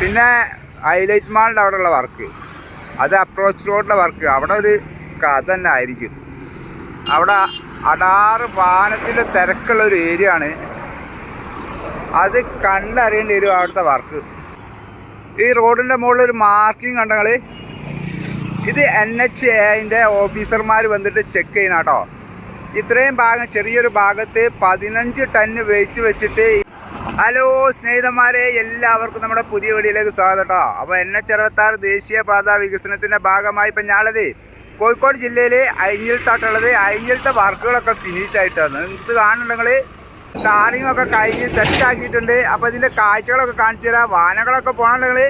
പിന്നെ ഹൈലൈറ്റ് മാളിന്റെ അവിടെയുള്ള വർക്ക് അത് അപ്രോച്ച് റോഡിലെ വർക്ക് അവിടെ ഒരു കഥ തന്നെ ആയിരിക്കും. അവിടെ അടാറ് വാഹനത്തിന്റെ തിരക്കുള്ള ഒരു ഏരിയ ആണ്. അത് കണ്ടറിയേണ്ടി വരും അവിടുത്തെ വർക്ക് ഈ റോഡിന്റെ മുകളിൽ ഒരു മാർക്കിംഗ് കണ്ടങ്ങൾ ഇത് എൻ എച്ച് എന്റെ ഓഫീസർമാർ വന്നിട്ട് ചെക്ക് ചെയ്യുന്ന കേട്ടോ. ഇത്രയും ഭാഗം ചെറിയൊരു ഭാഗത്ത് പതിനഞ്ച് ടണ്ണ് വെയിറ്റ് വെച്ചിട്ട് ഹലോ സ്നേഹിതന്മാരെ എല്ലാവർക്കും നമ്മുടെ പുതിയ വീഡിയോയിലേക്ക് സ്വാഗതം കേട്ടോ. അപ്പോൾ എൻ എച്ച് അറുപത്താറ് ദേശീയപാത വികസനത്തിന്റെ ഭാഗമായി ഇപ്പം ഞാളത് കോഴിക്കോട് ജില്ലയിൽ അഴിഞ്ഞിലത്താട്ടുള്ളത് അഴിഞ്ഞിലത്തെ വർക്കുകളൊക്കെ ഫിനിഷ് ആയിട്ടാണ്. നിങ്ങൾക്ക് കാണുന്നുണ്ടെങ്കിൽ ടാറിങ് ഒക്കെ കഴിഞ്ഞ് സെറ്റ് ആക്കിയിട്ടുണ്ട്. അപ്പോൾ ഇതിന്റെ കാഴ്ചകളൊക്കെ കാണിച്ചു തരാം. വാനകളൊക്കെ പോകണമെങ്കിൽ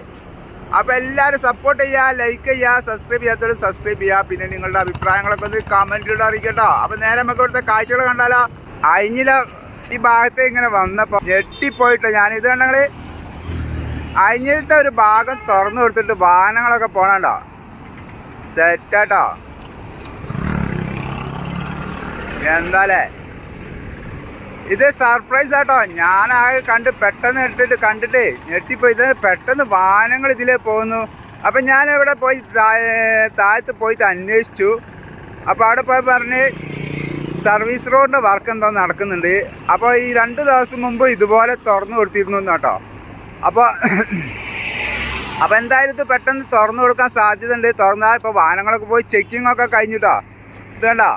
അപ്പോൾ എല്ലാവരും സപ്പോർട്ട് ചെയ്യുക ലൈക്ക് ചെയ്യുക സബ്സ്ക്രൈബ് ചെയ്യാത്തവർ സബ്സ്ക്രൈബ് ചെയ്യുക. പിന്നെ നിങ്ങളുടെ അഭിപ്രായങ്ങളൊക്കെ ഒന്ന് കമന്റിലൂടെ അറിയിക്കട്ടോ. അപ്പോൾ നേരെ നമുക്ക് ഇവിടുത്തെ കാഴ്ചകൾ കണ്ടാലോ. അഴിഞ്ഞില ഈ ഭാഗത്ത് ഇങ്ങനെ വന്നപ്പോൾ ഞെട്ടിപ്പോയിട്ട്. ഞാനിത് കണ്ടെങ്കിൽ അഞ്ഞിലത്തെ ഒരു ഭാഗം തുറന്നു കൊടുത്തിട്ട് വാഹനങ്ങളൊക്കെ പോണണ്ടോ? സെറ്റാട്ടോ എന്താലേ? ഇത് സർപ്രൈസ് ആട്ടോ. ഞാൻ ആകെ കണ്ട് പെട്ടെന്ന് എടുത്തിട്ട് കണ്ടിട്ട് ഞെട്ടിപ്പോയി. ഇത് പെട്ടെന്ന് വാഹനങ്ങൾ ഇതിലേ പോകുന്നു. അപ്പം ഞാൻ ഇവിടെ പോയി താഴത്ത് പോയിട്ട് അന്വേഷിച്ചു. അപ്പോൾ അവിടെ പോയി പറഞ്ഞ് സർവീസ് റോഡിന്റെ വർക്ക് എന്തോ നടക്കുന്നുണ്ട്. അപ്പോൾ ഈ രണ്ട് ദിവസം മുമ്പ് ഇതുപോലെ തുറന്നു കൊടുത്തിരുന്നു കേട്ടോ. അപ്പോൾ അപ്പോൾ എന്തായാലും ഇത് പെട്ടെന്ന് തുറന്നു കൊടുക്കാൻ സാധ്യത ഉണ്ട് തുറന്നാൽ ഇപ്പോൾ വാഹനങ്ങളൊക്കെ പോയി ചെക്കിംഗ് ഒക്കെ കഴിഞ്ഞിട്ടോ ഇത് കണ്ടോ?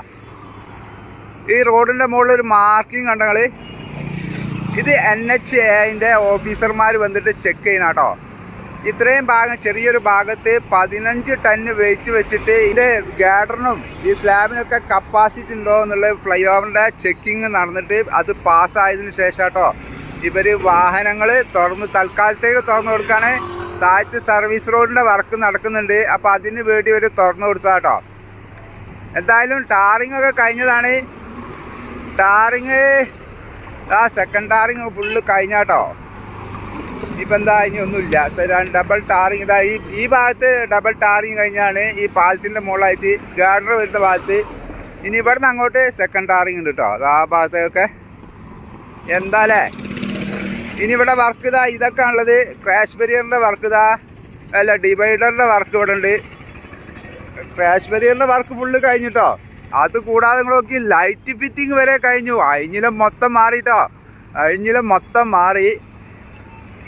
ഈ റോഡിന്റെ മുകളിൽ ഒരു മാർക്കിംഗ് കണ്ടങ്ങൾ ഇത് എൻ എച്ച് എന്റെ ഓഫീസർമാർ വന്നിട്ട് ചെക്ക് ചെയ്യുന്ന കേട്ടോ. ഇത്രയും ഭാഗം ചെറിയൊരു ഭാഗത്ത് പതിനഞ്ച് ടണ്ണ് വെയിറ്റ് വെച്ചിട്ട് ഇതിന്റെ ഗാഡറിനും ഈ സ്ലാബിനൊക്കെ കപ്പാസിറ്റി ഉണ്ടോ എന്നുള്ള ഫ്ലൈ ഓവറിന്റെ ചെക്കിങ് നടന്നിട്ട് അത് പാസ്സായതിന് ശേഷം കേട്ടോ. ഇവർ വാഹനങ്ങൾ തുറന്ന് തൽക്കാലത്തേക്ക് തുറന്നു കൊടുക്കുകയാണ് താഴത്ത് സർവീസ് റോഡിന്റെ വർക്ക് നടക്കുന്നുണ്ട്. അപ്പോൾ അതിന് വേണ്ടി ഇവർ തുറന്നു കൊടുത്തതാട്ടോ എന്തായാലും ടാറിങ് ഒക്കെ കഴിഞ്ഞതാണ്. ടാറിങ് ആ സെക്കൻഡ് ടാറിങ് ഫുള്ള് കഴിഞ്ഞാട്ടോ ഇപ്പം എന്താ ഇനി ഒന്നുമില്ല. ഡബിൾ ടാറിങ് ഇതാ ഈ ഈ ഭാഗത്ത് ഡബിൾ ടാറിങ് കഴിഞ്ഞാണ് ഈ പാലത്തിന്റെ മുകളായിട്ട് ഗാർഡർ വരുന്ന ഭാഗത്ത് ഇനി ഇവിടുന്ന് അങ്ങോട്ട് സെക്കൻഡ് ടാറിങ് ഉണ്ട് കേട്ടോ അത് ആ ഭാഗത്തൊക്കെ. എന്താലേ? ഇനി ഇവിടെ വർക്ക് ഇതാ ഇതൊക്കെ ഉള്ളത് ക്രാഷ് ബരിയറിന്റെ വർക്ക് ഇതാ. അല്ല ഡിവൈഡറിന്റെ വർക്ക് ഇവിടെ ഉണ്ട്. ക്രാഷ് ബരിയറിന്റെ വർക്ക് ഫുള്ള് കഴിഞ്ഞിട്ടോ അത് കൂടാതെ നിങ്ങൾ നോക്കി ലൈറ്റ് ഫിറ്റിംഗ് വരെ കഴിഞ്ഞു. അഴിഞ്ഞിലും മൊത്തം മാറിയിട്ടോ അഴിഞ്ഞിലും മൊത്തം മാറി.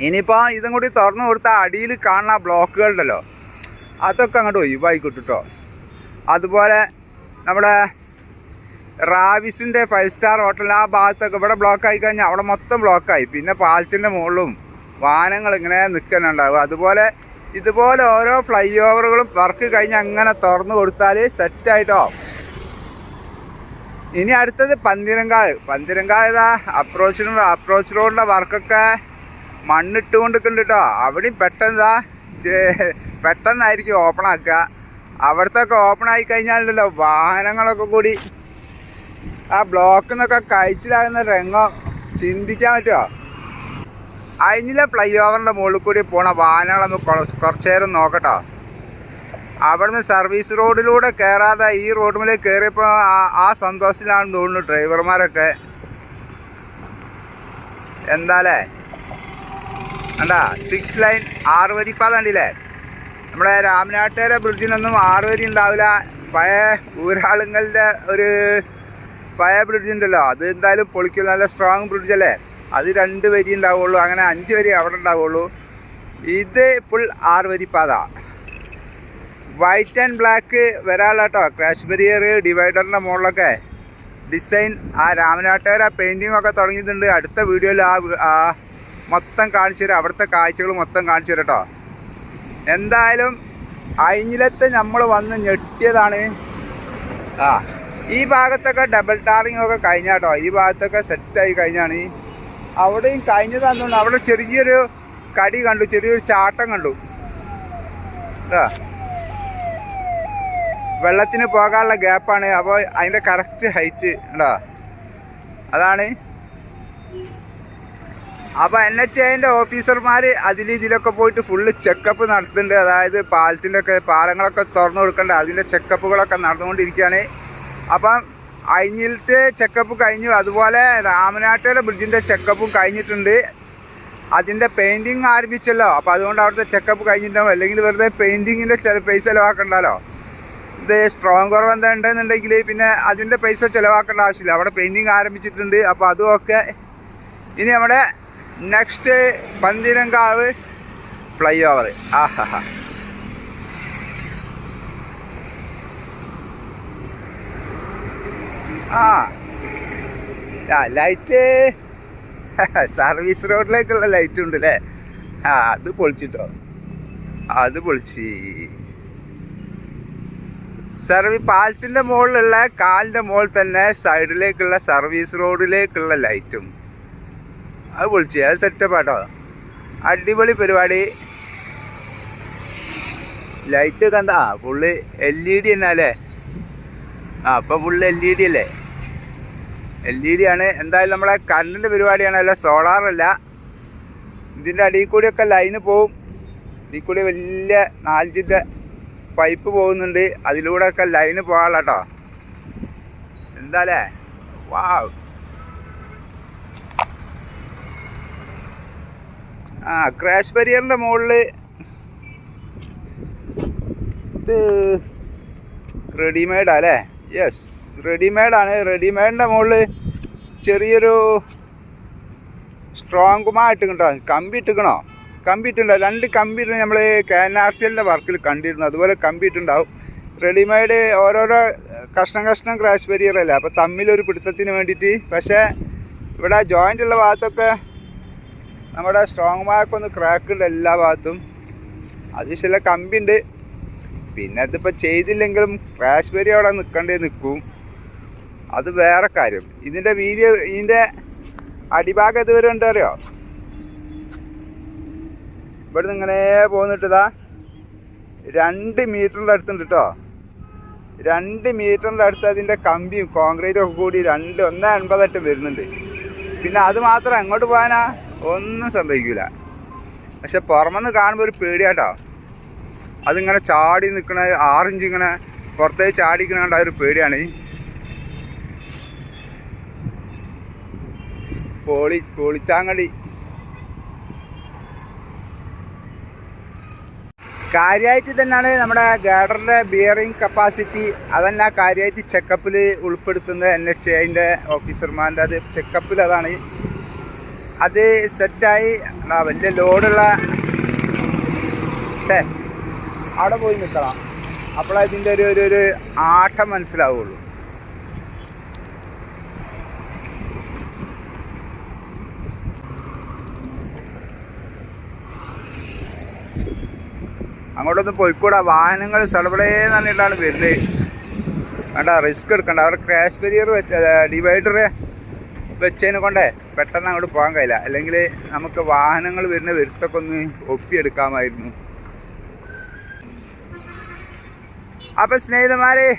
ഇനിയിപ്പോൾ ഇതും കൂടി തുറന്നു കൊടുത്താൽ അടിയിൽ കാണുന്ന ബ്ലോക്കുകളുണ്ടല്ലോ. അതൊക്കെ അങ്ങോട്ട് ഒഴിവായി കിട്ടുട്ടോ. അതുപോലെ നമ്മുടെ റാവിസിന്റെ ഫൈവ് സ്റ്റാർ ഹോട്ടൽ ആ ഭാഗത്തൊക്കെ ഇവിടെ ബ്ലോക്ക് ആയി കഴിഞ്ഞാൽ അവിടെ മൊത്തം ബ്ലോക്കായി. പിന്നെ പാലത്തിന്റെ മുകളിലും വാഹനങ്ങൾ ഇങ്ങനെ നിൽക്കുന്നുണ്ടാവും. അതുപോലെ ഇതുപോലെ ഓരോ ഫ്ലൈ ഓവറുകളും വർക്ക് കഴിഞ്ഞ് അങ്ങനെ തുറന്നു കൊടുത്താൽ സെറ്റായിട്ടോ ഇനി അടുത്തത് പന്തിരങ്കാവ്. പന്തിരങ്കാവ് ഇതാ അപ്രോച്ച് അപ്രോച്ച് റോഡിന്റെ വർക്കൊക്കെ മണ്ണിട്ട് കൊണ്ടിരിക്കുന്നുണ്ട് കേട്ടോ അവിടെയും പെട്ടെന്നാ പെട്ടെന്നായിരിക്കും ഓപ്പൺ ആക്കുക അവിടുത്തെ ഒക്കെ ഓപ്പൺ ആയി കഴിഞ്ഞാലുണ്ടല്ലോ വാഹനങ്ങളൊക്കെ കൂടി ആ ബ്ലോക്കിൽ നിന്നൊക്കെ കഴിച്ചിലാകുന്ന രംഗം ചിന്തിക്കാൻ പറ്റുമോ അതിനെ ഫ്ലൈ ഓവറിന്റെ മുകളിൽ കൂടി പോണ വാഹനങ്ങൾ നമുക്ക് കുറച്ച് നേരം നോക്കട്ടോ. അവിടുന്ന് സർവീസ് റോഡിലൂടെ കയറാതെ ഈ റോഡിലേക്ക് കയറിയപ്പോൾ ആ- ആ സന്തോഷത്തിലാണെന്ന് തോന്നുന്നു ഡ്രൈവർമാരൊക്കെ. എന്താലേ? കണ്ടാ സിക്സ് ലൈൻ ആറ് വരിപ്പാത കണ്ടില്ലേ? നമ്മുടെ രാമനാട്ടേര ബ്രിഡ്ജിനൊന്നും ആറ് വരി ഉണ്ടാവില്ല. പഴയ ഊരാളുങ്ങളുടെ ഒരു പഴയ ബ്രിഡ്ജ് ഉണ്ടല്ലോ. അത് എന്തായാലും പൊളിക്കും. നല്ല സ്ട്രോങ് ബ്രിഡ്ജ് അല്ലേ? അത് രണ്ട് വരി ഉണ്ടാവുള്ളൂ. അങ്ങനെ അഞ്ച് വരി അവിടെ ഉണ്ടാവുള്ളൂ. ഇത് ഫുൾ ആറ് വരി പാത വൈറ്റ് ആൻഡ് ബ്ലാക്ക് വരാനുള്ള കേട്ടോ ക്രാഷ് ബരിയർ ഡിവൈഡറിന്റെ മുകളിലൊക്കെ ഡിസൈൻ ആ രാമനാട്ടുകാർ ആ പെയിന്റിങ് ഒക്കെ തുടങ്ങിയിട്ടുണ്ട്. അടുത്ത വീഡിയോയിൽ ആ മൊത്തം കാണിച്ചു തരാം. അവിടുത്തെ കാഴ്ചകൾ മൊത്തം കാണിച്ചു തരാം എന്തായാലും അയിഞ്ഞിലത്തെ നമ്മൾ വന്ന് ഞെട്ടിയതാണ്. ആ ഈ ഭാഗത്തൊക്കെ ഡബിൾ ടാറിങ് ഒക്കെ കഴിഞ്ഞാട്ടോ ഈ ഭാഗത്തൊക്കെ സെറ്റായി കഴിഞ്ഞാണ്. അവിടെയും കഴിഞ്ഞതാണെന്നുണ്ട് അവിടെ ചെറിയൊരു കടി കണ്ടു ചെറിയൊരു ചാട്ടം കണ്ടു. ആ. വെള്ളത്തിന് പോകാനുള്ള ഗ്യാപ്പാണ് അപ്പോൾ അതിന്റെ കറക്റ്റ് ഹൈറ്റ് ഉണ്ടോ അതാണ് അപ്പോൾ എൻ എച്ച് ഐന്റെ ഓഫീസർമാർ അതിൽ ഇതിലൊക്കെ പോയിട്ട് ഫുള്ള് ചെക്കപ്പ് നടത്തുന്നുണ്ട്. അതായത് പാലത്തിന്റെ ഒക്കെ പാലങ്ങളൊക്കെ തുറന്നു കൊടുക്കേണ്ട. അതിന്റെ ചെക്കപ്പുകളൊക്കെ നടന്നുകൊണ്ടിരിക്കുകയാണ്. അപ്പം അഴിഞ്ഞിലത്തെ ചെക്കപ്പ് കഴിഞ്ഞു. അതുപോലെ രാമനാട്ടുകര ബ്രിഡ്ജിന്റെ ചെക്കപ്പും കഴിഞ്ഞിട്ടുണ്ട്. അതിന്റെ പെയിന്റിങ് ആരംഭിച്ചല്ലോ. അപ്പോൾ അതുകൊണ്ട് അവിടുത്തെ ചെക്കപ്പ് കഴിഞ്ഞിട്ടുണ്ടാവും. അല്ലെങ്കിൽ വെറുതെ പെയിന്റിങ്ങിന്റെ ചില പൈസ ചിലവാക്കണ്ടല്ലോ. ഇത് സ്ട്രോങ് കുറവ് എന്താ ഉണ്ടെന്നുണ്ടെങ്കിൽ പിന്നെ അതിന്റെ പൈസ ചിലവാക്കേണ്ട ആവശ്യമില്ല. അവിടെ പെയിന്റിങ് ആരംഭിച്ചിട്ടുണ്ട്. അപ്പോൾ അതുമൊക്കെ ഇനി നമ്മുടെ നെക്സ്റ്റ് പന്തിരങ്കാവ് ഫ്ലൈ ഓവർ ആഹാ ആ. ലൈറ്റ് സർവീസ് റോഡിലേക്കുള്ള ലൈറ്റ് ഉണ്ട് അല്ലേ ആ അത് പൊളിച്ചിട്ടോ. അത് പൊളിച്ച്. സർവീ പാലത്തിന്റെ മുകളിലുള്ള കാലിന്റെ മുകളിൽ തന്നെ സൈഡിലേക്കുള്ള സർവീസ് റോഡിലേക്കുള്ള ലൈറ്റും അത് പൊളിച്ച് അത് സെറ്റപ്പ് ആട്ടോ. അടിപൊളി പരിപാടി. ലൈറ്റ് കണ്ട ആ ഫുള്ള് എൽ ഇ ഡി തന്നെ അല്ലേ? ആ അപ്പം ഫുള്ള് എൽ ഇ ഡി അല്ലേ? എൽ ഇ ഡി ആണ്. എന്തായാലും നമ്മളെ കറണ്ടിന്റെ പരിപാടിയാണ്. അല്ല സോളാർ അല്ല. ഇതിന്റെ അടിയിൽ കൂടിയൊക്കെ ലൈന് പോവും. ഇതിൽ കൂടി വലിയ നാലഞ്ചിന്റെ പൈപ്പ് പോകുന്നുണ്ട്. അതിലൂടെ ഒക്കെ ലൈന് പോകാനുള്ള കേട്ടോ എന്താ അല്ലേ? വാവ് ആ ക്രാഷ് ബരിയറിന്റെ മുകളിൽ ഇത് റെഡിമെയ്ഡാ അല്ലേ യെസ് റെഡിമെയ്ഡാണ് റെഡിമെയ്ഡിന്റെ മുകളിൽ ചെറിയൊരു സ്ട്രോങ് കുമാ ഇട്ടുണ്ടോ കമ്പി ഇട്ടുക്കണോ? കമ്പി ഇട്ടുണ്ടോ രണ്ട് കമ്പി ഇട്ട് നമ്മൾ കെ എൻ ആർ സി എല്ലിന്റെ വർക്കിൽ കണ്ടിരുന്നു. അതുപോലെ കമ്പി ഇട്ടുണ്ടാവും റെഡിമെയ്ഡ് ഓരോരോ കഷ്ണം കഷ്ണം ക്രാഷ് ബരിയറല്ലേ അപ്പോൾ തമ്മിലൊരു പിടുത്തത്തിന് വേണ്ടിയിട്ട്. പക്ഷേ ഇവിടെ ജോയിന്റ് ഉള്ള ഭാഗത്തൊക്കെ നമ്മുടെ സ്ട്രോങ് മാർക്കൊന്ന് ക്രാക്ക് ഉണ്ട് എല്ലാ ഭാഗത്തും. അത് ചില കമ്പി ഉണ്ട് പിന്നെ അതിപ്പോൾ ചെയ്തില്ലെങ്കിലും ക്രാഷ് വരി അവിടെ നിൽക്കേണ്ടി നിൽക്കും അത് വേറെ കാര്യം. ഇതിന്റെ വീതി ഇതിന്റെ അടിഭാഗം ഇതുവരെ അറിയോ? ഇവിടുന്ന് ഇങ്ങനെ പോന്നിട്ടതാ രണ്ട് മീറ്ററിന്റെ അടുത്തുണ്ട് കേട്ടോ രണ്ട് മീറ്ററിന്റെ അടുത്ത് അതിന്റെ കമ്പിയും കോൺക്രീറ്റും ഒക്കെ കൂടി രണ്ട് ഒന്ന് എൺപതെട്ട് വരുന്നുണ്ട്. പിന്നെ അത് മാത്രം എങ്ങോട്ട് പോകാനാ ഒന്നും സംഭവിക്കില്ല പക്ഷെ പുറമെന്ന് കാണുമ്പോൾ ഒരു പേടിയാട്ടോ. അതിങ്ങനെ ചാടി നിൽക്കണ ആറിഞ്ച് ഇങ്ങനെ പുറത്തേക്ക് ചാടി നിൽക്കണ ഒരു പേടിയാണ്. പോളി പൊളിച്ചാങ്ങടി. കാര്യമായിട്ട് തന്നെയാണ് നമ്മുടെ ഗാഡറിന്റെ ബിയറിംഗ് കപ്പാസിറ്റി. അതന്നെ കാര്യമായിട്ട് ചെക്കപ്പിൽ ഉൾപ്പെടുത്തുന്നത് എൻ എച്ച് ഐന്റെ ഓഫീസർമാരുടെ അത് ചെക്കപ്പിൽ അതാണ്. അത് സെറ്റായി. വലിയ ലോഡുള്ള ഛേ അവിടെ പോയി നിൽക്കണം. അപ്പോഴേ ഇതിന്റെ ഒരു ഒരു ഒരു ആട്ടം മനസ്സിലാവുള്ളൂ. അങ്ങോട്ടൊന്ന് പോയിക്കൂടാ. വാഹനങ്ങൾ സടപടേ പറഞ്ഞിട്ടാണ് വരുന്നത്. വേണ്ട റിസ്ക് എടുക്കണ്ട. അവർ ക്രാഷ് ബരിയർ വെച്ച ഡിവൈഡർ വെച്ചതിനെ കൊണ്ടേ പെട്ടെന്ന് അങ്ങോട്ട് പോകാൻ കഴിയില്ല. അല്ലെങ്കിൽ നമുക്ക് വാഹനങ്ങൾ വരുന്ന വരുത്തൊക്കെ ഒന്ന് ഒപ്പിയെടുക്കാമായിരുന്നു. അപ്പം സ്നേഹിതന്മാരെ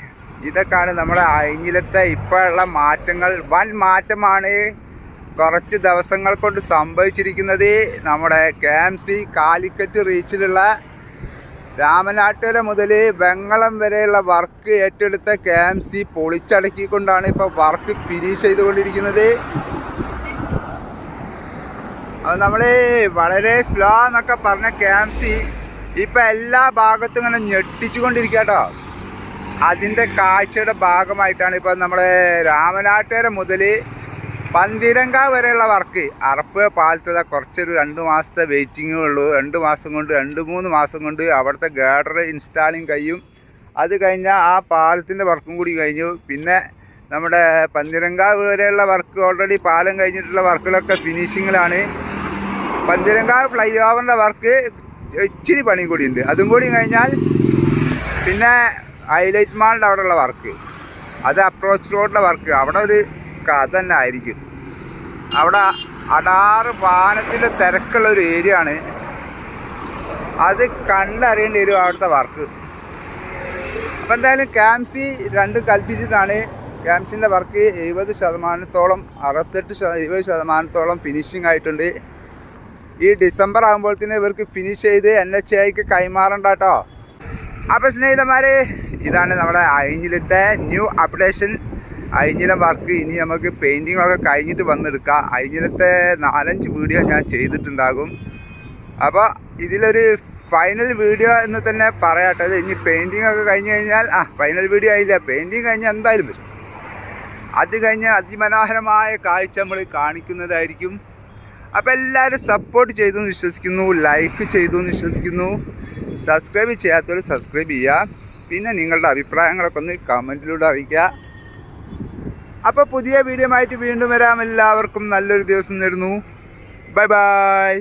ഇതൊക്കെയാണ് നമ്മുടെ അയിഞ്ഞിലത്തെ ഇപ്പോഴുള്ള മാറ്റങ്ങൾ. വൻ മാറ്റമാണ് കുറച്ച് ദിവസങ്ങൾ കൊണ്ട് സംഭവിച്ചിരിക്കുന്നത് നമ്മുടെ കെ എം സി കാലിക്കറ്റ് റീച്ചിലുള്ള രാമനാട്ടുകര മുതൽ വെങ്ങളം വരെയുള്ള വർക്ക് ഏറ്റെടുത്ത കെ എം സി പൊളിച്ചടക്കിക്കൊണ്ടാണ് ഇപ്പോൾ വർക്ക് ഫിനിഷ് ചെയ്തുകൊണ്ടിരിക്കുന്നത്. അത് നമ്മൾ വളരെ സ്ലോ എന്നൊക്കെ പറഞ്ഞ കെ എം സി ഇപ്പം എല്ലാ ഭാഗത്തും ഇങ്ങനെ ഞെട്ടിച്ചുകൊണ്ടിരിക്കുക കേട്ടോ അതിന്റെ കാഴ്ചയുടെ ഭാഗമായിട്ടാണ് ഇപ്പോൾ നമ്മുടെ രാമനാട്ടുകര മുതൽ പന്തിരങ്കാവ് വരെയുള്ള വർക്ക്. അറപ്പ് പാലത്തത കുറച്ചൊരു രണ്ട് മാസത്തെ വെയിറ്റിങ്ങേ ഉള്ളൂ. രണ്ട് മാസം കൊണ്ട് രണ്ട് മൂന്ന് മാസം കൊണ്ട് അവിടുത്തെ ഗാഡർ ഇൻസ്റ്റാളിങ് കഴിയും. അത് കഴിഞ്ഞാൽ ആ പാലത്തിന്റെ വർക്കും കൂടി കഴിഞ്ഞു. പിന്നെ നമ്മുടെ പന്തിരങ്ക വരെയുള്ള വർക്ക് ഓൾറെഡി പാലം കഴിഞ്ഞിട്ടുള്ള വർക്കുകളൊക്കെ ഫിനിഷിങ്ങിലാണ് പന്തിരങ്ക ഫ്ലൈ ഓവറിന്റെ വർക്ക് ഇച്ചിരി പണിയും കൂടി ഉണ്ട്. അതും കൂടി കഴിഞ്ഞാൽ പിന്നെ ഹൈലൈറ്റ് മാളിന്റെ അവിടെയുള്ള വർക്ക്. അത് അപ്രോച്ച് റോഡിലെ വർക്ക്. അവിടെ ഒരു കഥ തന്നെ ആയിരിക്കും അവിടെ അടാറ് വാഹനത്തിന്റെ തിരക്കുള്ള ഒരു ഏരിയ ആണ്. അത് കണ്ടറിയേണ്ടി വരും അവിടുത്തെ വർക്ക് അപ്പോൾ എന്തായാലും ക്യാംസി രണ്ട് കൽപ്പിച്ചിട്ടാണ്. ക്യാംസിന്റെ വർക്ക് എഴുപത് ശതമാനത്തോളം അറുപത്തെട്ട് എഴുപത് ശതമാനത്തോളം ഫിനിഷിംഗ് ആയിട്ടുണ്ട്. ഈ ഡിസംബർ ആകുമ്പോഴത്തേന് ഇവർക്ക് ഫിനിഷ് ചെയ്ത് എൻ എച്ച് ഐക്ക് കൈമാറണ്ട കേട്ടോ. അപ്പോൾ സ്നേഹിതന്മാർ ഇതാണ് നമ്മുടെ അഴിഞ്ഞിലത്തെ ന്യൂ അപ്ഡേഷൻ അയിഞ്ഞിലെ വർക്ക് ഇനി നമുക്ക് പെയിന്റിങ്ങൊക്കെ കഴിഞ്ഞിട്ട് വന്നെടുക്കാം. അഴിഞ്ഞിലത്തെ നാലഞ്ച് വീഡിയോ ഞാൻ ചെയ്തിട്ടുണ്ടാകും. അപ്പോൾ ഇതിലൊരു ഫൈനൽ വീഡിയോ എന്ന് തന്നെ പറയാട്ടെ. ഇനി പെയിന്റിംഗ് ഒക്കെ കഴിഞ്ഞ് കഴിഞ്ഞാൽ ആ ഫൈനൽ വീഡിയോ ആയില്ല. പെയിന്റിങ് കഴിഞ്ഞാൽ എന്തായാലും വരും. അത് കഴിഞ്ഞ് അതിമനോഹരമായ കാഴ്ച നമ്മൾ കാണിക്കുന്നതായിരിക്കും. അപ്പോൾ എല്ലാവരും സപ്പോർട്ട് ചെയ്തു എന്ന് വിശ്വസിക്കുന്നു ലൈക്ക് ചെയ്തു എന്ന് വിശ്വസിക്കുന്നു. സബ്സ്ക്രൈബ് ചെയ്യാത്തവർ സബ്സ്ക്രൈബ് ചെയ്യുക. പിന്നെ നിങ്ങളുടെ അഭിപ്രായങ്ങളൊക്കെ ഒന്ന് കമന്റിലൂടെ അറിയിക്കുക. അപ്പോൾ പുതിയ വീഡിയോ ആയിട്ട് വീണ്ടും വരാം. എല്ലാവർക്കും നല്ലൊരു ദിവസം നേരുന്നു ബൈ ബൈ